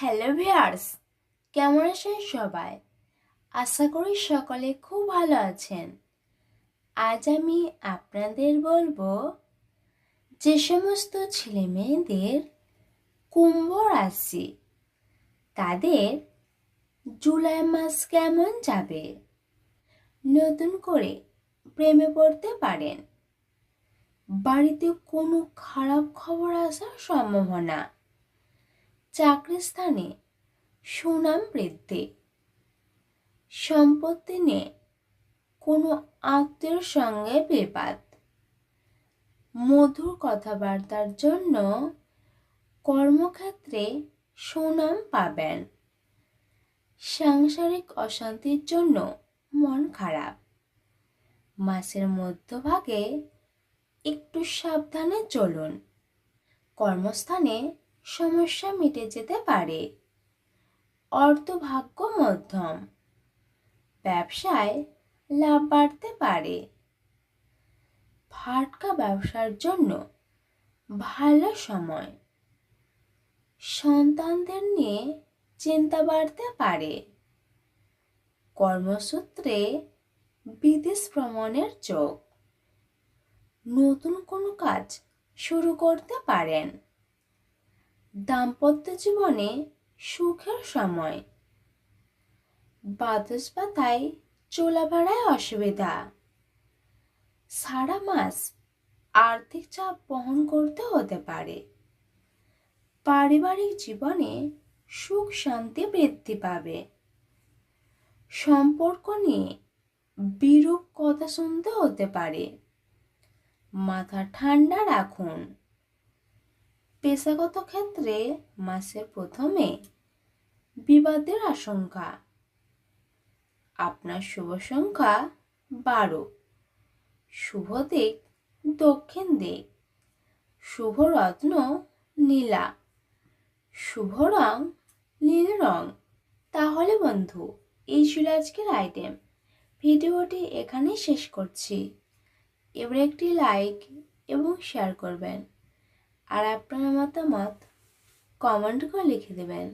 Hello viewers কেমন আছেন সবাই? আশা করি সকলে খুব ভালো আছেন। আজ আমি আপনাদের বলব যে সমস্ত ছেলে মেয়েদের কুম্ভ রাশি, তাদের জুলাই মাস কেমন যাবে? নতুন করে প্রেমে পড়তে পারেন। বাড়িতে কোনো খারাপ খবর আসার সম্ভাবনা চাকরির স্থানে সুনাম বৃদ্ধি। সম্পত্তি নিয়ে কোনো আত্মীয়র সঙ্গে বিবাদ। মধুর কথাবার্তার জন্য কর্মক্ষেত্রে সুনাম পাবেন। সাংসারিক অশান্তির জন্য মন খারাপ। মাসের মধ্যভাগে একটু সাবধানে চলুন। কর্মস্থানে সমস্যা মিটে যেতে পারে। অর্থভাগ্য মধ্যম। ব্যবসায় লাভ বাড়তে পারে। ফাটকা ব্যবসার জন্য ভালো সময়। সন্তানদের নিয়ে চিন্তা বাড়তে পারে। কর্মসূত্রে বিদেশ ভ্রমণের যোগ। নতুন কোনো কাজ শুরু করতে পারেন। দাম্পত্য জীবনে সুখের সময়। বাতাস পাতায় চোলা ভাড়ায় অসুবিধা। সারা মাস আর্থিক চাপ বহন করতে হতে পারে। পারিবারিক জীবনে সুখ শান্তি বৃদ্ধি পাবে। সম্পর্ক নিয়ে বিরূপ কথা শুনতে হতে পারে। মাথা ঠান্ডা রাখুন। পেশাগত ক্ষেত্রে মাসের প্রথমে বিবাদের আশঙ্কা। আপনার শুভ সংখ্যা বারো। শুভ দিক দক্ষিণ দিক। শুভ রত্ন নীলা। শুভ রং নীল রং। তাহলে বন্ধু, এই ছিল আজকের আইটেম ভিডিওটি এখানেই শেষ করছি। এবার একটি লাইক এবং শেয়ার করবেন। আর আপনার মতামত কমেন্ট করে লিখে দেবেন।